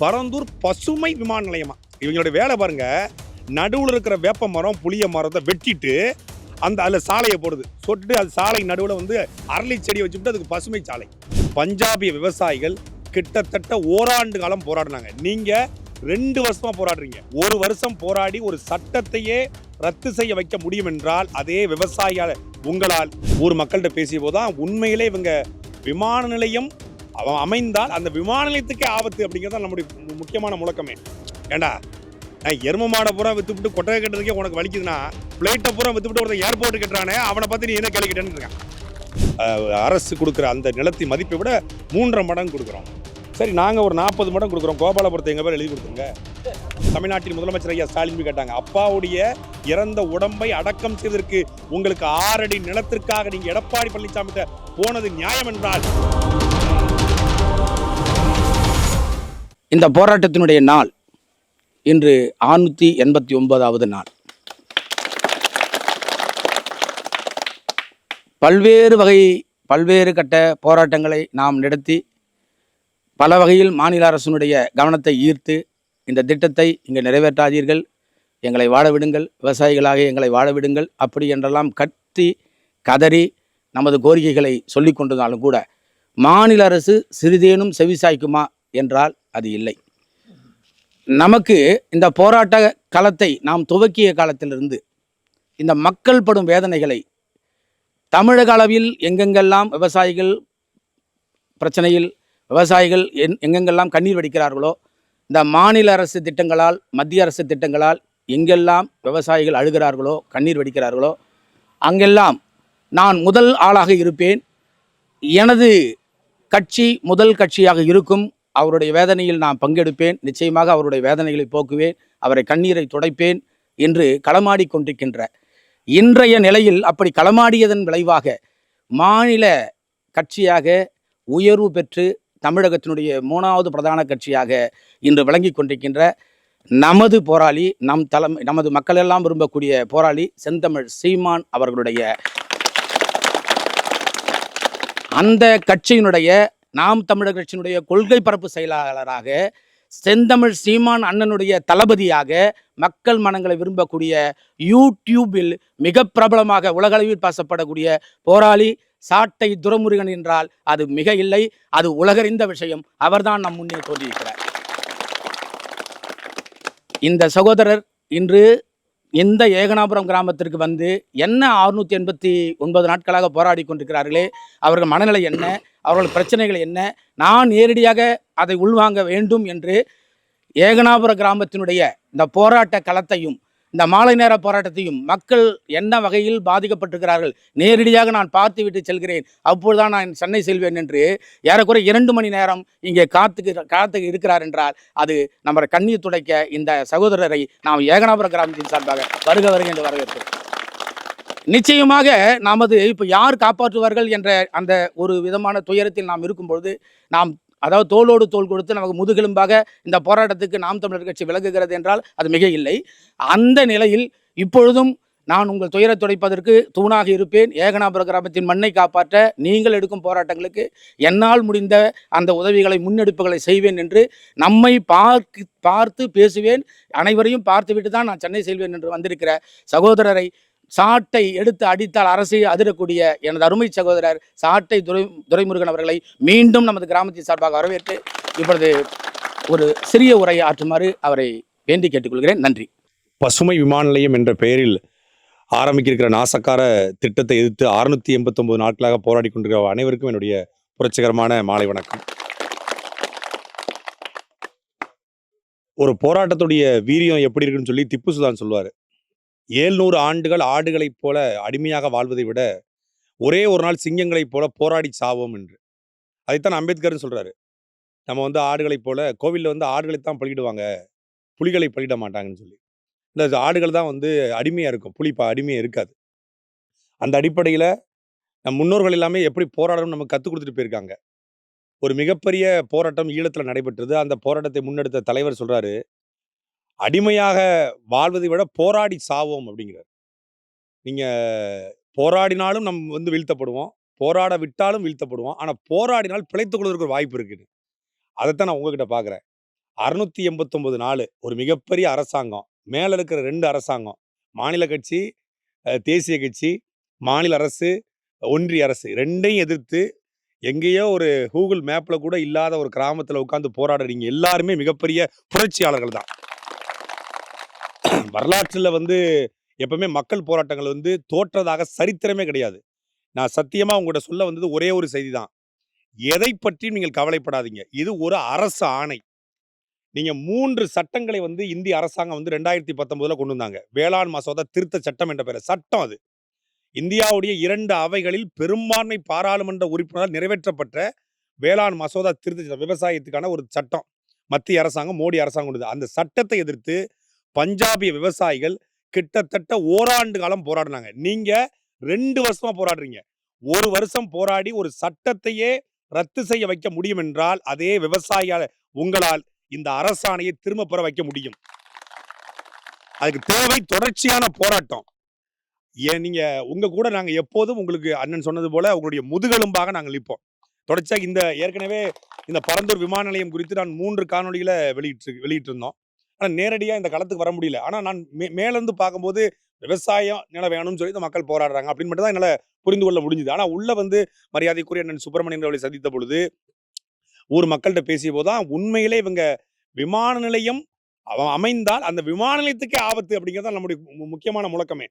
பரந்தூர் பசுமை விமான நிலையமா? இவங்களோட வேலை பாருங்க. நடுவில் இருக்கிற வேப்ப மரம் புளிய மரத்தை வெட்டிட்டு அந்த அதில் சாலையை போடுது. சொட்டு அது சாலை நடுவில் வந்து அரளி செடி வச்சுட்டு அதுக்கு பசுமை சாலை. பஞ்சாபிய விவசாயிகள் கிட்டத்தட்ட ஓராண்டு காலம் போராடினாங்க. நீங்கள் ரெண்டு வருஷமா போராடுறீங்க. ஒரு வருஷம் போராடி ஒரு சட்டத்தையே ரத்து செய்ய வைக்க முடியும் என்றால் அதே விவசாயியால் உங்களால் ஊர் மக்கள்கிட்ட பேசிய போதுதான் உண்மையிலே இவங்க விமான நிலையம் அவன் அமைந்தால் அந்த விமான நிலையத்துக்கே ஆபத்து அப்படிங்கிறது தான் நம்முடைய முக்கியமான முழக்கமே. ஏண்டா? நான் எரும மாடை பூரா வித்துவிட்டு கொட்டகை கட்டுறதுக்கே உனக்கு வலிக்குதுன்னா பிளைட்டை பூரா வித்துவிட்டு ஒருத்தன் ஏர்போர்ட் கட்டுறானே அவனை பற்றி நீ என்ன கேள்விக்கிட்டேன்னு இருக்கான். அரசு கொடுக்குற அந்த நிலத்தின் மதிப்பை விட மூன்றரை மடங்கு கொடுக்குறோம். சரி நாங்கள் ஒரு நாற்பது மடம் கொடுக்குறோம். கோபாலபுரத்தை எங்கள் பேர் எழுதி கொடுத்துருங்க. தமிழ்நாட்டின் முதலமைச்சர் ஐயா ஸ்டாலின் கேட்டாங்க. அப்பாவுடைய இறந்த உடம்பை அடக்கம் செய்வதற்கு உங்களுக்கு ஆறடி நிலத்திற்காக நீங்கள் எடப்பாடி பழனிசாமி போனது நியாயம் என்றால் இந்த போராட்டத்தினுடைய நாள் இன்று ஆறுநூற்றி எண்பத்தி ஒன்பதாவது நாள். பல்வேறு வகை பல்வேறு கட்ட போராட்டங்களை நாம் நடத்தி பல வகையில் மாநில அரசினுடைய கவனத்தை ஈர்த்து இந்த திட்டத்தை இங்கே நிறைவேற்றாதீர்கள். எங்களை வாழ விடுங்கள் விவசாயிகளாக எங்களை வாழ விடுங்கள் அப்படி என்றெல்லாம் கத்தி கதறி நமது கோரிக்கைகளை சொல்லிக் கொண்டிருந்தாலும் கூட மாநில அரசு சிறிதேனும் செவிசாய்க்குமா என்றால் அது இல்லை. நமக்கு இந்த போராட்ட களத்தை நாம் துவக்கிய காலத்திலிருந்து இந்த மக்கள் படும் வேதனைகளை தமிழக அளவில் எங்கெங்கெல்லாம் விவசாயிகள் பிரச்சனையில் விவசாயிகள் என் எங்கெங்கெல்லாம் கண்ணீர் வடிக்கிறார்களோ இந்த மாநில அரசு திட்டங்களால் மத்திய அரசு திட்டங்களால் எங்கெல்லாம் விவசாயிகள் அழுகிறார்களோ கண்ணீர் வடிக்கிறார்களோ அங்கெல்லாம் நான் முதல் ஆளாக இருப்பேன். எனது கட்சி முதல் கட்சியாக இருக்கும் அவருடைய வேதனையில் நான் பங்கெடுப்பேன். நிச்சயமாக அவருடைய வேதனைகளை போக்குவேன். அவரை கண்ணீரை துடைப்பேன் என்று களமாடி கொண்டிருக்கின்ற இன்றைய நிலையில் அப்படி களமாடியதன் விளைவாக மாநில கட்சியாக உயர்வு பெற்று தமிழகத்தினுடைய மூணாவது பிரதான கட்சியாக இன்று விளங்கி கொண்டிருக்கின்ற நமது போராளி நம் தலைமை நமது மக்கள் எல்லாம் விரும்பக்கூடிய போராளி செந்தமிழ் சீமான் அவர்களுடைய அந்த கட்சியினுடைய நாம் தமிழர் கட்சியினுடைய கொள்கை பரப்பு செயலாளராக செந்தமிழ் சீமான் அண்ணனுடைய தளபதியாக மக்கள் மனங்களை விரும்பக்கூடிய யூடியூபில் மிக பிரபலமாக உலகளவில் பாசப்படக்கூடிய போராளி சாட்டை துரமுருகன் என்றால் அது மிக இல்லை அது உலகறிந்த விஷயம். அவர்தான் நம் முன்னே தோன்றியிருக்கிறார். இந்த சகோதரர் இன்று இந்த ஏகனாபுரம் கிராமத்திற்கு வந்து என்ன அறுநூற்றி எண்பத்தி ஒன்பது நாட்களாக போராடி கொண்டிருக்கிறார்களே? அவர்கள் மனநிலை என்ன? அவர்கள் பிரச்சனைகள் என்ன? நான் நேரடியாக அதை உள்வாங்க வேண்டும் என்று ஏகனாபுர கிராமத்தினுடைய இந்த போராட்ட களத்தையும் இந்த மாலை நேர போராட்டத்தையும் மக்கள் என்ன வகையில் பாதிக்கப்பட்டிருக்கிறார்கள் நேரடியாக நான் பார்த்துவிட்டு செல்கிறேன். அப்பொழுதுதான் நான் சென்னை செல்வேன் என்று ஏறக்குறை இரண்டு மணி நேரம் இங்கே காத்துக்கு காத்து இருக்கிறார் என்றால் அது நம்ம கண்ணீர் துடைக்க இந்த சகோதரரை நாம் ஏகனாபுர கிராமத்தின் சார்பாக வருக வருக என்று வரவேற்கிறோம் நிச்சயமாக நமது இப்போ யார் காப்பாற்றுவார்கள் என்ற அந்த ஒரு விதமான துயரத்தில் நாம் இருக்கும்பொழுது நாம் அதாவது தோளோடு தோல் கொடுத்து நமக்கு முதுகெலும்பாக இந்த போராட்டத்துக்கு நாம் தமிழர் கட்சி விலகுகிறது என்றால் அது மிக இல்லை அந்த நிலையில் இப்பொழுதும் நான் உங்கள் துயரத் துடைப்பதற்கு தூணாக இருப்பேன். ஏகனாபுர கிராமத்தின் மண்ணை காப்பாற்ற நீங்கள் எடுக்கும் போராட்டங்களுக்கு என்னால் முடிந்த அந்த உதவிகளை முன்னெடுப்புகளை செய்வேன் என்று நம்மை பார்க்க பார்த்து பேசுவேன். அனைவரையும் பார்த்துவிட்டு தான் நான் சென்னை செல்வேன் என்று வந்திருக்கிற சகோதரரை சாட்டை எடுத்து அடித்தால் அரசை அதிரக்கூடிய எனது அருமை சகோதரர் சாட்டை துரை துரைமுருகன் அவர்களை மீண்டும் நமது கிராமத்தின் சார்பாக வரவேற்று இப்பொழுது ஒரு சிறிய உரையை ஆற்றுமாறு அவரை வேண்டி கேட்டுக்கொள்கிறேன். நன்றி. பசுமை விமான நிலையம் என்ற பெயரில் ஆரம்பிக்கிற நாசக்கார திட்டத்தை எதிர்த்து அறுநூத்தி எண்பத்தொன்பது நாட்களாக போராடி கொண்டிருக்கிற அனைவருக்கும் என்னுடைய புரட்சிகரமான மாலை வணக்கம். ஒரு போராட்டத்துடைய வீரியம் எப்படி இருக்குன்னு சொல்லி திப்பு சுல்தான் சொல்லுவார் ஏழ்நூறு ஆண்டுகள் ஆடுகளைப் போல அடிமையாக வாழ்வதை விட ஒரே ஒரு நாள் சிங்கங்களைப் போல போராடி சாவோம் என்று. அதைத்தான் அம்பேத்கர்னு சொல்கிறாரு நம்ம வந்து ஆடுகளைப் போல கோவிலில் வந்து ஆடுகளை தான் பலியிடுவாங்க. புலிகளை பலியிட மாட்டாங்கன்னு சொல்லி. இந்த ஆடுகள் தான் வந்து அடிமையாக இருக்கும். புலி இப்போ அடிமையாக இருக்காது. அந்த அடிப்படையில் நம் முன்னோர்கள் எல்லாமே எப்படி போராடணும் நமக்கு கற்றுக் கொடுத்துட்டு போயிருக்காங்க. ஒரு மிகப்பெரிய போராட்டம் ஈழத்தில் நடைபெற்றது. அந்த போராட்டத்தை முன்னெடுத்த தலைவர் சொல்கிறாரு அடிமையாக வாழ்வதை விட போராடி சாவோம் அப்படிங்கிறார். நீங்கள் போராடினாலும் நம்ம வந்து வீழ்த்தப்படுவோம். போராட விட்டாலும் வீழ்த்தப்படுவோம். ஆனால் போராடினால் பிழைத்துக் கொள்வதற்கு ஒரு வாய்ப்பு இருக்குன்னு அதைத்தான் நான் உங்ககிட்ட பார்க்குறேன் அறுநூத்தி எண்பத்தொன்பது நாள் ஒரு மிகப்பெரிய அரசாங்கம். மேலே இருக்கிற ரெண்டு அரசாங்கம். மாநில கட்சி தேசிய கட்சி மாநில அரசு ஒன்றிய அரசு ரெண்டையும் எதிர்த்து எங்கேயோ ஒரு கூகுள் மேப்பில் கூட இல்லாத ஒரு கிராமத்தில் உட்காந்து போராடுறீங்க எல்லாருமே மிகப்பெரிய புரட்சியாளர்கள் தான். வரலாற்றில் வந்து எப்பவுமே மக்கள் போராட்டங்கள் வந்து தோற்றதாக சரித்திரமே கிடையாது. நான் சத்தியமாக உங்கள்கிட்ட சொல்ல வந்தது ஒரே ஒரு செய்தி தான் எதை பற்றியும் நீங்கள் கவலைப்படாதீங்க. இது ஒரு அரசு ஆணை. நீங்கள் மூன்று சட்டங்களை வந்து இந்திய அரசாங்கம் வந்து ரெண்டாயிரத்தி பத்தொன்பதில் கொண்டு வந்தாங்க. வேளாண் மசோதா திருத்த சட்டம் என்ற பெயர். சட்டம் அது. இந்தியாவுடைய இரண்டு அவைகளில் பெரும்பான்மை பாராளுமன்ற உறுப்பினரால் நிறைவேற்றப்பட்ட வேளாண் மசோதா திருத்த சட்டம் விவசாயத்துக்கான ஒரு சட்டம். மத்திய அரசாங்கம் மோடி அரசாங்கம் கொண்டு அந்த சட்டத்தை எதிர்த்து பஞ்சாபிய விவசாயிகள் கிட்டத்தட்ட ஓராண்டு காலம் போராடினாங்க. நீங்க ரெண்டு வருஷமா போராடுறீங்க. ஒரு வருஷம் போராடி ஒரு சட்டத்தையே ரத்து செய்ய வைக்க முடியும் என்றால் அதே விவசாயியால உங்களால் இந்த அரசாணையை திரும்ப பெற வைக்க முடியும். அதுக்கு தேவை தொடர்ச்சியான போராட்டம். ஏன் நீங்க உங்க கூட நாங்க எப்போதும் உங்களுக்கு அண்ணன் சொன்னது போல உங்களுடைய முதுகெலும்பாக நாங்கள் நிற்போம். தொடர்ச்சியாக இந்த ஏற்கனவே இந்த பரந்தூர் விமான நிலையம் குறித்து நான் மூன்று காணொளிகளை வெளியிட்டு வெளியிட்டிருந்தோம். ஆனால் நேரடியாக இந்த களத்துக்கு வர முடியல. ஆனால் நான் மே மேலேருந்து பார்க்கும்போது விவசாயம் நில வேணும்னு சொல்லி இந்த மக்கள் போராடுறாங்க. அப்படின்னு மட்டும் தான் என்னால் புரிந்து கொள்ள முடிஞ்சுது. ஆனால் உள்ள வந்து மரியாதைக்குரிய அண்ணன் சுப்பிரமணியன் அவர்களை சந்தித்த பொழுது ஊர் மக்கள்கிட்ட பேசிய போதுதான் உண்மையிலே இவங்க விமான நிலையம் அமைந்தால் அந்த விமான நிலையத்துக்கே ஆபத்து அப்படிங்கிறது தான் நம்முடைய மு- முக்கியமான முழக்கமே.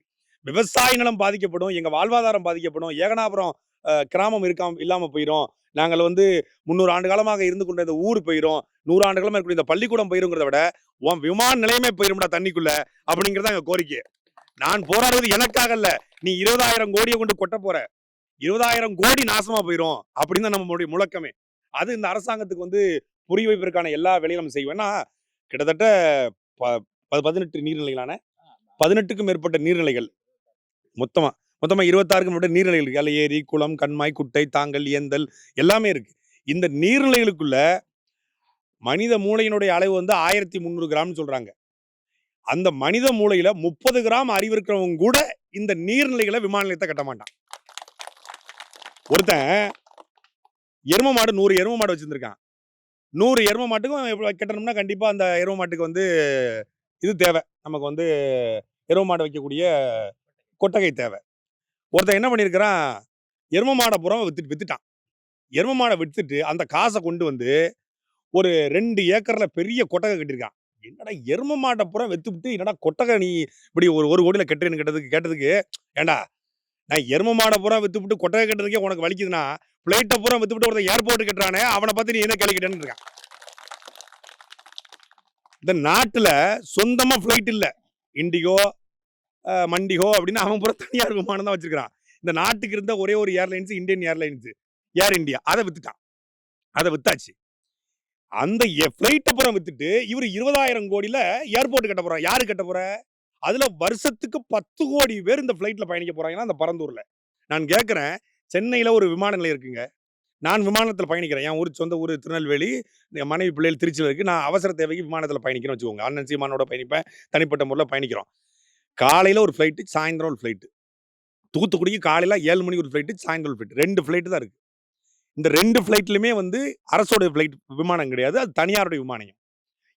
விவசாய நிலம் பாதிக்கப்படும் எங்க வாழ்வாதாரம் பாதிக்கப்படும் ஏகனாபுரம் கிராமம் இருக்காம இல்லாம போயிடும் நாங்கள் வந்து முந்நூறு ஆண்டு காலமாக இருந்து கொண்ட இந்த ஊர் போயிடும் நூறு ஆண்டு காலமா இருக்கக்கூடிய இந்த பள்ளிக்கூடம் போயிருங்கிறத விட உன் விமான நிலையமே போயிரும்டா தண்ணிக்குள்ள அப்படிங்கிறத எங்க கோரிக்கை. நான் போராடுவது எனக்காக இல்ல நீ இருபதாயிரம் கோடியை கொண்டு கொட்ட போற. இருபதாயிரம் கோடி நாசமா போயிடும் அப்படின்னு தான் நம்மளுடைய முழக்கமே. அது இந்த அரசாங்கத்துக்கு வந்து புரிய வைப்பதற்கான எல்லா வேலையும் நம்ம செய்வோம். ஏன்னா கிட்டத்தட்ட பதினெட்டு நீர்நிலைகளான பதினெட்டுக்கும் மேற்பட்ட நீர்நிலைகள் மொத்தமா மொத்தமா இருபத்தாறுக்கு மட்டும் நீர்நிலைகள் இருக்கு. அதில் ஏரி குளம் கண்மாய் குட்டை தாங்கல் ஏந்தல் எல்லாமே இருக்கு. இந்த நீர்நிலைகளுக்குள்ள மனித மூளையினுடைய அளவு வந்து ஆயிரத்தி முந்நூறு கிராம்னு சொல்றாங்க. அந்த மனித மூளையில் முப்பது கிராம் அறிவு இருக்கிறவங்க கூட இந்த நீர்நிலைகளை விமான நிலையத்தை கட்ட மாட்டான். ஒருத்தன் எரும மாடு நூறு எரும மாடு வச்சுருந்துருக்கான். நூறு எரும மாட்டுக்கும் இப்ப கட்டணும்னா கண்டிப்பா அந்த எரும மாட்டுக்கு வந்து இது தேவை. நமக்கு வந்து எரும மாடு வைக்கக்கூடிய கொட்டகை தேவை. ஒருத்தன் என்ன பண்ணியிருக்கிறான்? எரும மாடை புறம் வித்துட்டு வித்துட்டான். எரும மாடை வித்துட்டு அந்த காசை கொண்டு வந்து ஒரு ரெண்டு ஏக்கர்ல பெரிய கொட்டகை கட்டியிருக்கான். என்னடா எரும மாட்டை புறம் வித்துவிட்டு என்னடா கொட்டகை நீ இப்படி ஒரு ஒரு கோடியில கட்டுறேன்னு கேட்டதுக்கு கேட்டதுக்கு ஏண்டா நான் எரும மாடை பூரா வித்துவிட்டு கொட்டகை கட்டுறதுக்கே உனக்கு வலிக்குதுன்னா ஃப்ளைட்டை பூரா வித்துவிட்டு ஒருத்தன் ஏர்போர்ட் கட்டுறானே அவனை பார்த்து நீ என்ன கேள்வி கேட்டேன்னு இருக்கான். இந்த நாட்டில் சொந்தமாக ஃப்ளைட் இல்லை. இண்டிகோ மண்டிகோ அப்படின்னு அவன் புறம் தனியார் விமானம் தான் வச்சிருக்கான் இந்த நாட்டுக்கு இருந்த ஒரே ஒரு airlines Indian Airlines. Air India அதை வித்துட்டான். அதை வித்தாச்சு. அந்த ஃப்ளைட்டை புறம் வித்துட்டு இவர் இருபதாயிரம் கோடியில் ஏர்போர்ட் கட்ட போறான் யாரு கட்ட போற? அதுல வருஷத்துக்கு பத்து கோடி பேர் இந்த ஃப்ளைட்டில் பயணிக்க போறாங்கன்னா அந்த பரந்தூர்ல. நான் கேட்குறேன் சென்னையில ஒரு விமான நிலையம் இருக்குங்க. நான் விமானத்தில் பயணிக்கிறேன். என் ஊர் சொந்த ஊர் திருநெல்வேலி. என் மனைவி பிள்ளைகள் திருச்சியில் இருக்குது நான் அவசர தேவைக்கு விமானத்தில் பயணிக்கிறேன் வச்சுக்கோங்க. அண்ணன் சீமானோட பயணிப்பேன். தனிப்பட்ட முறையில் பயணிக்கிறோம். காலையில் ஒரு ஃப்ளைட்டு சாயந்தரம் ஒரு ஃப்ளைட்டு தூத்துக்குடிக்கு காலையில் ஏழு மணிக்கு ஒரு ஃப்ளைட்டு சாயந்தரம் ஒரு ஃப்ளைட் ரெண்டு ஃப்ளைட்டு தான் இருக்குது இந்த ரெண்டு ஃப்ளைட்லையுமே வந்து அரசோடைய ஃப்ளைட் விமானம் கிடையாது. அது தனியாருடைய விமானம்.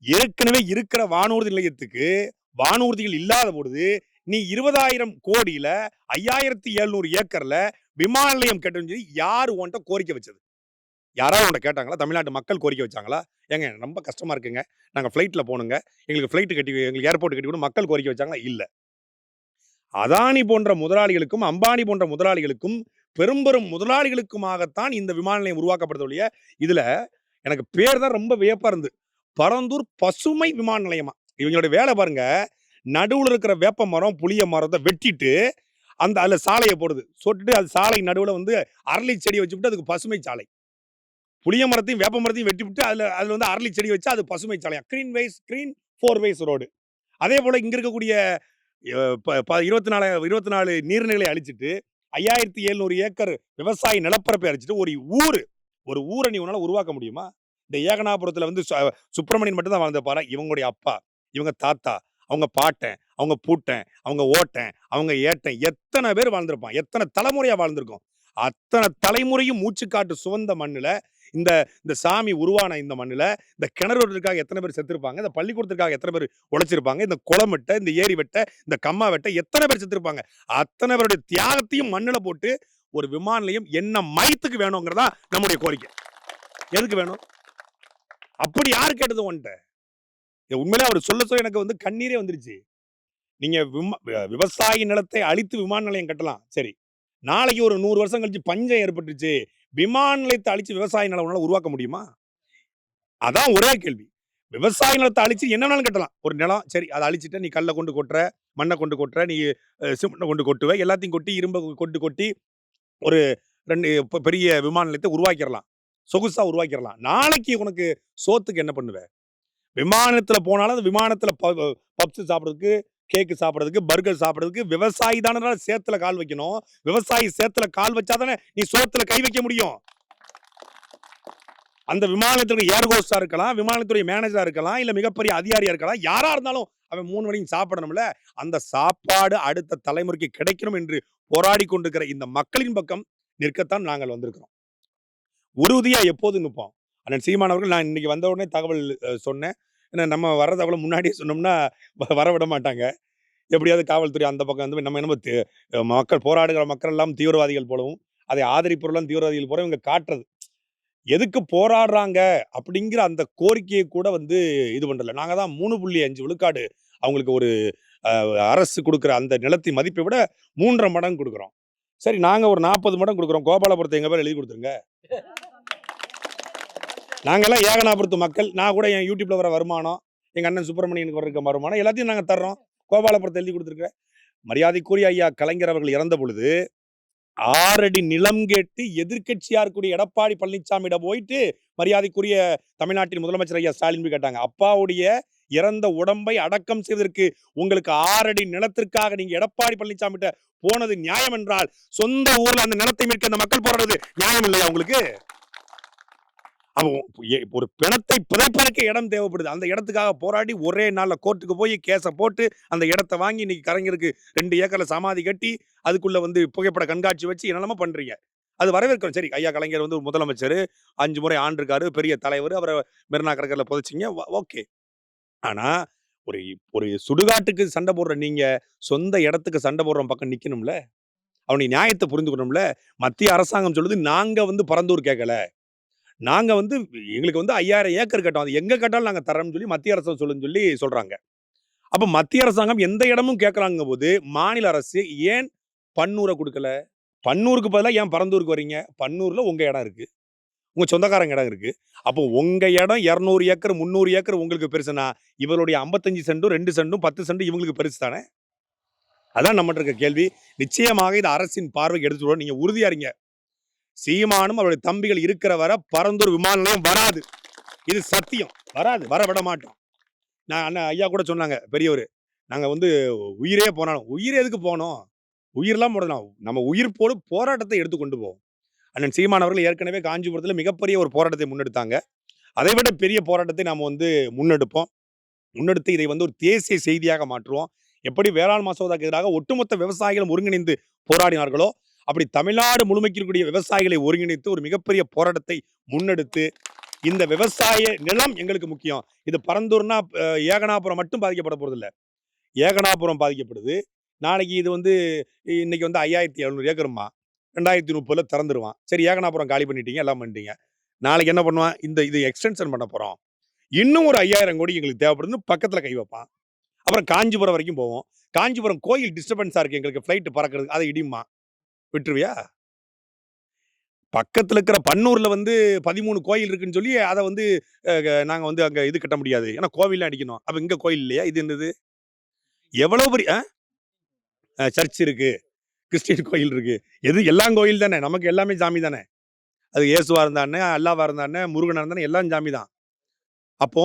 ஏற்கனவே இருக்கிற வானூர்தி நிலையத்துக்கு வானூர்திகள் இல்லாத பொழுது நீ இருபதாயிரம் கோடியில் ஐயாயிரத்தி எழுநூறு ஏக்கரில் விமான நிலையம் கேட்டோம்னு சொல்லி யார் உன்ட்ட கோரிக்கை வச்சது? யாராவது உன்ட்ட கேட்டாங்களா? தமிழ்நாட்டு மக்கள் கோரிக்கை வச்சாங்களா? ஏங்க ரொம்ப கஷ்டமாக இருக்குங்க. நாங்கள் ஃப்ளைட்டில் போகணுங்க எங்களுக்கு ஃப்ளைட்டு கட்டி எங்களுக்கு ஏர்போர்ட் கட்டி கூட மக்கள் கோரிக்கை வச்சாங்களா? இல்லை. அதானி போன்ற முதலாளிகளுக்கும் அம்பானி போன்ற முதலாளிகளுக்கும் பெரும்பெரும் முதலாளிகளுக்குமாகத்தான் இந்த விமான நிலையம் உருவாக்கப்படுதொழிய இதில் எனக்கு பேர் தான் ரொம்ப வியப்பாக இருந்து. பரந்தூர் பசுமை விமான நிலையமா? இவங்களோட வேலை பாருங்க. நடுவில் இருக்கிற வேப்ப மரம் புளிய மரத்தை வெட்டிட்டு அந்த அதில் சாலையை போடுது. சொட்டுட்டு அது சாலை நடுவில் வந்து அரளி செடி வச்சுவிட்டு அதுக்கு பசுமை சாலை. புளிய மரத்தையும் வேப்ப மரத்தையும் வெட்டிவிட்டு அதில் அதில் வந்து அரளி செடி வச்சு அது பசுமை சாலையா? Green wise green four wise road அதே போல் இங்கே இருக்கக்கூடிய இருபத்தி நாலு இருபத்தி நாலு நீர்நிலை அழிச்சிட்டு ஐயாயிரத்தி எழுநூறு ஏக்கர் விவசாய நிலப்பரப்பை அழிச்சிட்டு ஒரு ஊர் ஒரு ஊரை நீ உன்னால உருவாக்க முடியுமா? இந்த ஏகனாபுரத்தில் வந்து சு- சுப்பிரமணியன் மட்டும் தான் வாழ்ந்த பாரு இவங்களுடைய அப்பா இவங்க தாத்தா அவங்க பாட்டன் அவங்க பூட்டன் அவங்க ஓட்டன் அவங்க ஏட்டன் எத்தனை பேர் வாழ்ந்திருப்பான்? எத்தனை தலைமுறையாக வாழ்ந்திருக்கோம்? அத்தனை தலைமுறையும் மூச்சுக்காட்டு சுவந்த மண்ணில் இந்த இந்த சாமி உருவான இந்த மண்ணுல இந்த கிணறு வெட்டுறதுக்காக எத்தனை பேர் செத்துருப்பாங்க இந்த பள்ளிக்கூடத்துக்காக எத்தனை பேர் உழைச்சிருப்பாங்க இந்த குளம் வெட்ட இந்த ஏரி வெட்ட இந்த கம்மா வெட்ட எத்தனை பேர் செத்துருப்பாங்க? அத்தனை பேருடைய தியாகத்தையும் மண்ணுல போட்டு ஒரு விமான நிலையம் என்ன மயத்துக்கு வேணுங்கிறதா நம்முடைய கோரிக்கை. எதுக்கு வேணும்? அப்படி யார் கேட்டது உன்ட்ட? உண்மையிலே அவர் சொல்ல சொல்ல எனக்கு வந்து கண்ணீரே வந்துருச்சு. நீங்க விம- வி- விவசாய நிலத்தை அழித்து விமான நிலையம் கட்டலாம். சரி. நாளைக்கு ஒரு நூறு வருஷம் கழிச்சு பஞ்சம் ஏற்பட்டுச்சு விமான நிலையத்தை அழிச்சு விவசாய நிலம் உன்னால உருவாக்க முடியுமா? அதான் ஒரே கேள்வி. விவசாய நிலத்தை அழிச்சு என்ன வேணாலும் கட்டலாம். ஒரு நிலம் சரி அதை அழிச்சிட்டு நீ கல்லை கொண்டு கொட்டுற மண்ணை கொண்டு கொட்டுற நீ அஹ், சிமெண்ட்டை கொண்டு கொட்டுவ எல்லாத்தையும் கொட்டி இரும்பை கொண்டு கொட்டி ஒரு ரெண்டு பெரிய விமான நிலையத்தை உருவாக்கிடலாம் சொகுசாக உருவாக்கிடலாம் நாளைக்கு உனக்கு சோத்துக்கு என்ன பண்ணுவ? விமானத்தில் போனாலும் அந்த விமானத்தில் பப்ஸு சாப்பிட்றதுக்கு கேக்கு சாப்பிட்றதுக்கு பர்கர் சாப்பிட்றதுக்கு விவசாயி தானே சேத்துல கால் வைக்கணும். விவசாயி சேத்துல கால் வச்சா தானே நீ சோத்துல கை வைக்க முடியும். அந்த விமானத்துடைய ஏர்கோஸ்டா இருக்கலாம் விமானத்துடைய மேனேஜரா இருக்கலாம் இல்ல மிகப்பெரிய அதிகாரியா இருக்கலாம் யாரா இருந்தாலும் அவன் மூணு மணிக்கு சாப்பிடணும்ல. அந்த சாப்பாடு அடுத்த தலைமுறைக்கு கிடைக்கணும் என்று போராடி கொண்டிருக்கிற இந்த மக்களின் பக்கம் நிற்கத்தான் நாங்கள் வந்திருக்கிறோம். உறுதியா எப்போது நிற்போம்? அண்ணன் சீமானவர்கள் நான் இன்னைக்கு வந்த உடனே தகவல் சொன்னேன். ஏன்னா நம்ம வர அவ்வளோ முன்னாடியே சொன்னோம்னா வர விட மாட்டாங்க. எப்படியாவது காவல்துறை அந்த பக்கம் வந்து நம்ம என்னமோ மக்கள் போராடுகிற மக்கள் எல்லாம் தீவிரவாதிகள் போலவும் அதை ஆதரிப்பவர்களும் தீவிரவாதிகள் போல இவங்க காட்டுறது. எதுக்கு போராடுறாங்க? அப்படிங்கிற அந்த கோரிக்கையை கூட வந்து இது பண்ணல நாங்க தான் மூணு புள்ளி அஞ்சு விழுக்காடு அவங்களுக்கு ஒரு அரசு கொடுக்குற அந்த நிலத்தின் மதிப்பை விட மூன்றரை மடங்கு கொடுக்குறோம். சரி நாங்க ஒரு நாற்பது மடங்கு கொடுக்குறோம். கோபாலபுரத்தை எங்க பேர் எழுதி கொடுத்துருங்க. நாங்கள்லாம் ஏகனாபுரத்து மக்கள். நான் கூட என் யூடியூப்ல வர வருமானம் எங்கள் அண்ணன் சுப்பிரமணியனுக்கு வர வருமானம் எல்லாத்தையும் நாங்கள் தர்றோம். கோபாலபுரத்தை எழுதி கொடுத்துருக்குற. மரியாதைக்குரிய ஐயா கலைஞர் அவர்கள் இறந்த பொழுது ஆறடி நிலம் கேட்டு எதிர்க்கட்சியா இருக்கக்கூடிய எடப்பாடி பழனிசாமியிட போயிட்டு மரியாதைக்குரிய தமிழ்நாட்டின் முதலமைச்சர் ஐயா ஸ்டாலின் போய் கேட்டாங்க அப்பாவுடைய இறந்த உடம்பை அடக்கம் செய்வதற்கு உங்களுக்கு ஆறடி நிலத்திற்காக நீங்க எடப்பாடி பழனிசாமிகிட்ட போனது நியாயம் என்றால் சொந்த ஊர்ல அந்த நிலத்தை மீட்க அந்த மக்கள் போறது நியாயம் இல்லையா உங்களுக்கு? அவன் ஒரு பிணத்தை புதைப்பதற்கு இடம் தேவைப்படுது. அந்த இடத்துக்காக போராடி ஒரே நாளில் கோர்ட்டுக்கு போய் கேஸை போட்டு அந்த இடத்த வாங்கி இன்னைக்கு கலைஞருக்கு ரெண்டு ஏக்கர்ல சமாதி கட்டி அதுக்குள்ள வந்து புகைப்பட கண்காட்சி வச்சு என்னெல்லாம பண்றீங்க. அது வரவேற்கணும் சரி ஐயா கலைஞர் வந்து ஒரு முதலமைச்சர் அஞ்சு முறை ஆண்டிருக்காரு பெரிய தலைவர் அவரை மெரினா கடற்கரில் புதைச்சிங்க ஓகே. ஆனா ஒரு ஒரு சுடுகாட்டுக்கு சண்டை போடுற நீங்க சொந்த இடத்துக்கு சண்டை போடுற பக்கம் நிக்கணும்ல? அவனுக்கு நியாயத்தை புரிந்துக்கணும்ல? மத்திய அரசாங்கம் சொல்லுது நாங்க வந்து பரந்தூர் கேட்கல நாங்கள் வந்து எங்களுக்கு வந்து ஐயாயிரம் ஏக்கர் கட்டோம். அது எங்கே கட்டாலும் நாங்கள் தரோம்னு சொல்லி மத்திய அரசு சொல்லுன்னு சொல்லி சொல்கிறாங்க அப்போ மத்திய அரசாங்கம் எந்த இடமும் கேட்கலாங்க போது மாநில அரசு ஏன் பன்னூரை கொடுக்கல? பன்னூருக்கு பதிலாக ஏன் பரந்தூருக்கு வரீங்க பன்னூரில் உங்கள் இடம் இருக்குது உங்கள் சொந்தக்காரங்க இடம் இருக்குது அப்போ உங்கள் இடம் இரநூறு ஏக்கர் முந்நூறு ஏக்கர் உங்களுக்கு பெருசுனா இவருடைய ஐம்பத்தஞ்சு சென்டும் ரெண்டு சென்டும் பத்து சென்டும் இவங்களுக்கு பெருசு தானே? அதான் நம்மகிட்ட இருக்க கேள்வி. நிச்சயமாக இது அரசின் பார்வைக்கு எடுத்துட்டு நீங்கள் உறுதியாக இருங்க. சீமானும் அவருடைய தம்பிகள் இருக்கிற வரை பரந்தூர் விமான நிலையம் வராது. இது சத்தியம். வராது. வர விட மாட்டோம். நான் அண்ணன் ஐயா கூட சொன்னாங்க பெரியவர். நாங்க வந்து உயிரே போனாலும் உயிர் எதுக்கு போனோம்? உயிர்லாம் போடலாம் நம்ம உயிர் போடு போராட்டத்தை எடுத்து கொண்டு போவோம். அண்ணன் சீமான் அவர்கள் ஏற்கனவே காஞ்சிபுரத்தில் மிகப்பெரிய ஒரு போராட்டத்தை முன்னெடுத்தாங்க. அதை விட பெரிய போராட்டத்தை நாம் வந்து முன்னெடுப்போம். முன்னெடுத்து இதை வந்து ஒரு தேசிய செய்தியாக மாற்றுவோம். எப்படி வேளாண் மசோதாக்கு எதிராக ஒட்டுமொத்த விவசாயிகளும் ஒருங்கிணைந்து போராடினார்களோ அப்படி தமிழ்நாடு முழுமைக்கு இருக்கக்கூடிய விவசாயிகளை ஒருங்கிணைத்து ஒரு மிகப்பெரிய போராட்டத்தை முன்னெடுத்து இந்த விவசாய நிலம் எங்களுக்கு முக்கியம். இது பரந்தூர்னா ஏகனாபுரம் மட்டும் பாதிக்கப்பட போறதில்ல. ஏகனாபுரம் பாதிக்கப்படுது. நாளைக்கு இது வந்து இன்னைக்கு வந்து ஐயாயிரத்தி எழுநூறு ஏக்கருமா? ரெண்டாயிரத்தி முப்பதுல திறந்துருவான். சரி ஏகனாபுரம் காலி பண்ணிட்டீங்க எல்லாம் பண்ணிட்டீங்க. நாளைக்கு என்ன பண்ணுவான்? இந்த இது எக்ஸ்டென்ஷன் பண்ண போறோம் இன்னும் ஒரு ஐயாயிரம் கோடி எங்களுக்கு தேவைப்படுதுன்னு பக்கத்துல கை வைப்பான். அப்புறம் காஞ்சிபுரம் வரைக்கும் போவோம். காஞ்சிபுரம் கோயில் டிஸ்டர்பன்ஸாக இருக்குது எங்களுக்கு ஃப்ளைட்டு பறக்கிறது அதை இடிமா விட்டுருவியா? பக்கத்துல இருக்கிற பன்னூர்ல வந்து பதிமூணு கோயில் இருக்குன்னு சொல்லி அதை வந்து நாங்கள் நாங்க வந்து அங்க இது கட்ட முடியாது. ஏன்னா கோவிலாம் அடிக்கணும். அப்ப இங்கே கோயில் இல்லையா? இது என்னது? எவ்வளவு பெரிய சர்ச் இருக்கு. கிறிஸ்டின் கோயில் இருக்கு. எது எல்லாம் கோயில் தானே? நமக்கு எல்லாமே ஜாமி தானே? அது இயேசுவா இருந்தானே அல்லாவா இருந்தானே முருகனா இருந்தானே எல்லாம் ஜாமி தான். அப்போ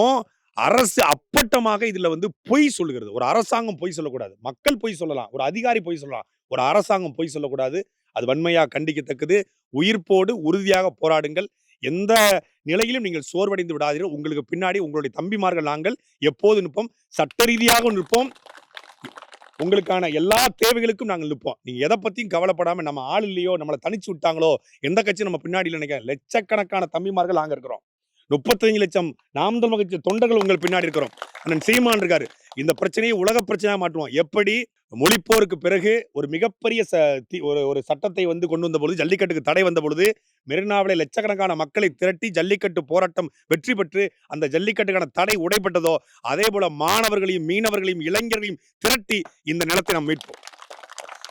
அரசு அப்பட்டமாக இதுல வந்து பொய் சொல்லுகிறது. ஒரு அரசாங்கம் பொய் சொல்லக்கூடாது. மக்கள் பொய் சொல்லலாம். ஒரு அதிகாரி பொய் சொல்லலாம். ஒரு அரசாங்கம் பொய் சொல்லக்கூடாது. அது வன்மையாக கண்டிக்கத்தக்கது. உயிர்ப்போடு உறுதியாக போராடுங்கள். எந்த நிலையிலும் நீங்கள் சோர்வடைந்து விடாதீர்கள். உங்களுக்கு பின்னாடி உங்களுடைய தம்பிமார்கள் நாங்கள் எப்போது நிற்போம்? சட்ட ரீதியாக நிற்போம். உங்களுக்கான எல்லா தேவைகளுக்கும் நாங்கள் நிற்போம். நீங்க எதை பத்தியும் கவலைப்படாம நம்ம ஆள் இல்லையோ நம்மளை தனிச்சு விட்டாங்களோ எந்த கட்சியும் நம்ம பின்னாடி நினைக்க லட்சக்கணக்கான தம்பிமார்கள் நாங்கள் இருக்கிறோம். முப்பத்தஞ்சு லட்சம் நாம் தமிழ் கட்சி தொண்டர்கள் உங்கள் பின்னாடி இருக்கிறோம். அண்ணன் சீமான் இருக்காரு. இந்த பிரச்சனையை உலக பிரச்சனையாக மாற்றுவோம். எப்படி? மொழிப்போருக்கு பிறகு ஒரு மிகப்பெரிய ச தி- ஒரு ஒரு சட்டத்தை வந்து கொண்டு வந்த பொழுது ஜல்லிக்கட்டுக்கு தடை வந்த பொழுது மெரினாவிலே லட்சக்கணக்கான மக்களை திரட்டி ஜல்லிக்கட்டு போராட்டம் வெற்றி பெற்று அந்த ஜல்லிக்கட்டுக்கான தடை உடைப்பட்டதோ அதே போல மாணவர்களையும் மீனவர்களையும் இளைஞர்களையும் திரட்டி இந்த நிலத்தை நாம் மீட்போம்.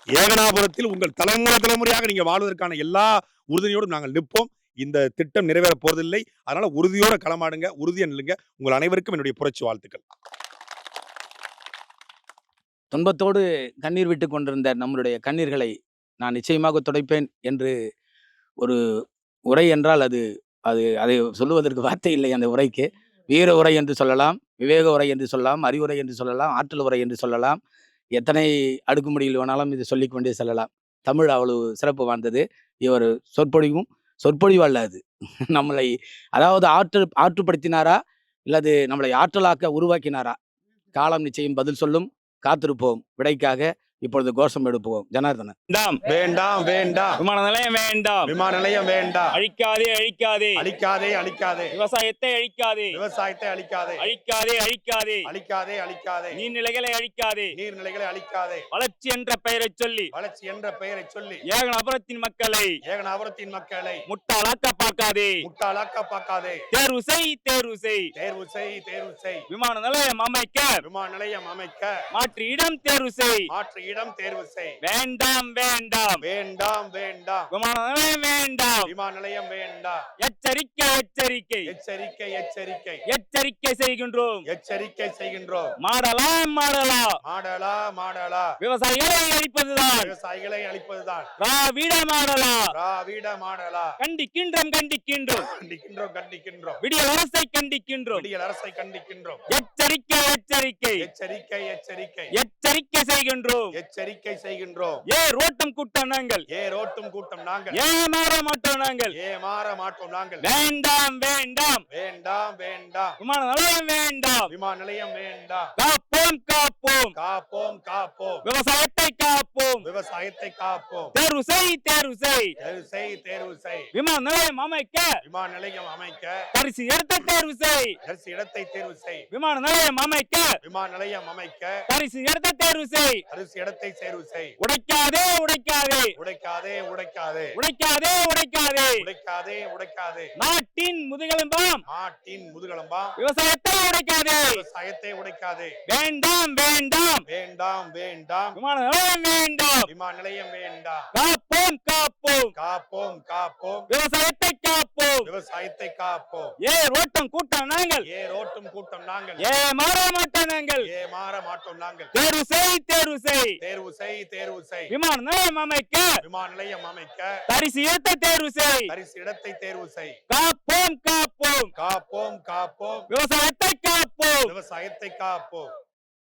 ஏகனாபுரத்தில் உங்கள் தலைமுறை தலைமுறையாக நீங்க வாழ்வதற்கான எல்லா உறுதியோடும் நாங்கள் நிற்போம். இந்த திட்டம் நிறைவேற போவதில்லை அதனால உறுதியோட களமாடுங்க உறுதியா நில்லுங்க. உங்கள் அனைவருக்கும் என்னுடைய புரட்சி வாழ்த்துக்கள். துன்பத்தோடு கண்ணீர் விட்டு கொண்டிருந்த நம்மளுடைய கண்ணீர்களை நான் நிச்சயமாக துடைப்பேன் என்று ஒரு உரை என்றால் அது அது அதை சொல்லுவதற்கு வார்த்தை இல்லை அந்த உரைக்கு. வீர உரை என்று சொல்லலாம் விவேக உரை என்று சொல்லலாம் அறிவுரை என்று சொல்லலாம் ஆற்றல் உரை என்று சொல்லலாம். எத்தனை அடுக்குமுடியில் வேணாலும் இது சொல்லிக்கொண்டே செல்லலாம். தமிழ் அவ்வளவு சிறப்பு வாய்ந்தது. இவர் சொற்பொழிவும் சொற்பொழிவு அல்ல அது. நம்மளை அதாவது ஆற்று ஆற்றுப்படுத்தினாரா? இல்லது நம்மளை ஆற்றலாக்க உருவாக்கினாரா? காலம் நிச்சயம் பதில் சொல்லும். காத்திருப்போம். விடைக்காக இப்பொழுது கோஷம் எடுப்போம். ஜனார்தனன் வேண்டாம் வேண்டாம் வேண்டாம். விமான நிலையம் வேண்டாம். விமான நிலையம் வேண்டாம். அழிக்காதே அழிக்காதே. அழிக்காதே அழிக்காதே. விவசாயத்தை அழிக்காதே. விவசாயத்தை அழிக்காதே. அழிக்காதே அழிக்காதே. அழிக்காதே அழிக்காதே. நீர்நிலைகளை அழிக்காதே. நீர்நிலைகளை அழிக்காதே. வளர்ச்சி என்ற பெயரைச் சொல்லி. வளர்ச்சி என்ற பெயரை சொல்லி. ஏகனபுரத்தின் மக்களை. ஏகனாபுரத்தின் மக்களை. முட்டாளாக்க பார்க்காதே. முட்டாளாக்க பார்க்காதே. தேர்வு செய் தேர்வு செய். தேர்வு செய் தேர்வு செய். விமான நிலையம் அமைக்க. விமான நிலையம் அமைக்க. மாற்று இடம் தேர்வு செய். மாற்று இடம் தேர்வு செய். வேண்டாம் வேண்டாம். வேண்டாம் வேண்டாம். விமான நிலையம் வேண்டாம். விமான நிலையம் வேண்டாம். எச்சரிக்கை எச்சரிக்கை. எச்சரிக்கை எச்சரிக்கை. எச்சரிக்கை செய்கின்றோம். எச்சரிக்கை செய்கின்றோம். மாடலாம் மாடலா. மாடலா மாடலா. விவசாயிகளை அழிப்பதுதான். விவசாயிகளை அழிப்பதுதான். திராவிட மாடலா. திராவிட மாடலா. கண்டிக்கின்றோம் கண்டிக்கின்றோம். கண்டிக்கின்றோம் கண்டிக்கின்றோம். விடியல் அரசை கண்டிக்கின்றோம். விடியல் அரசை கண்டிக்கின்றோம். எச்சரிக்கை எச்சரிக்கை. எச்சரிக்கை எச்சரிக்கை. எச்சரிக்கை செய்கின்றோம். எச்சரிக்கை செய்கின்றோம். ஏ ரோட்டம் கூட்டம் நாங்கள். ஏ ரோட்டும் கூட்டம் நாங்கள். ஏமாற மாட்டோம் நாங்கள். ஏமாற மாட்டோம் நாங்கள். வேண்டாம் வேண்டாம். வேண்டாம் வேண்டாம். விமான நிலையம் வேண்டாம். விமான நிலையம் வேண்டாம். காப்போம் காப்போம். காப்போம். காப்போம் விவசாயத்தை காப்போம். விவசாயத்தை காப்போம். தேர்வு செய் தேர்வு செய். தேர்வு செய் தேர்வு செய். விமான நிலையம் அமைக்க. விமான நிலையம் அமைக்க. பரிசு இடத்தை தேர்வு செய். அரசு இடத்தை தேர்வு செய். விமான நிலையம் அமைக்க. விமான நிலையம் அமைக்க. பரிசு இடத்தை தேர்வு செய். அரசு இடத்தை தேர்வு செய். உடைக்காதே உடைக்காதே. உடைக்காதே உடைக்காதே. உடைக்காதே உடைக்காதே. உடைக்காதே உடைக்காதே. நாட்டின் முதுகெலும்பாம். மாட்டின் முதுகலம்பா. விவசாயத்தை உடைக்காதே. விவசாயத்தை உடைக்காதே. வேண்டாம். வேண்டாம். வேண்டாம் வேண்டாம். விமான நிலையம் வேண்டாம். விமான நிலையம் வேண்டாம். காப்போம் காப்போம். காப்போம் காப்போம். விவசாயத்தை காப்போம். விவசாயத்தை காப்போம். ஏ ரோட்டம் கூட்டம் நாங்கள். ஏ ரோட்டும் கூட்டம் நாங்கள். ஏ மாற மாட்டோம் நாங்கள். ஏ மாற மாட்டோம் நாங்கள். தேர்வு செய் தேர்வு செய். தேர்வு செய் தேர்வு செய். விமான நிலையம் அமைக்க. விமான நிலையம் அமைக்க. பரிசு இடத்தை தேர்வு செய். பரிசு இடத்தை தேர்வு செய். காப்போம் காப்போம். காப்போம் காப்போம். விவசாயத்தை காப்போம். விவசாயத்தை காப்போம்.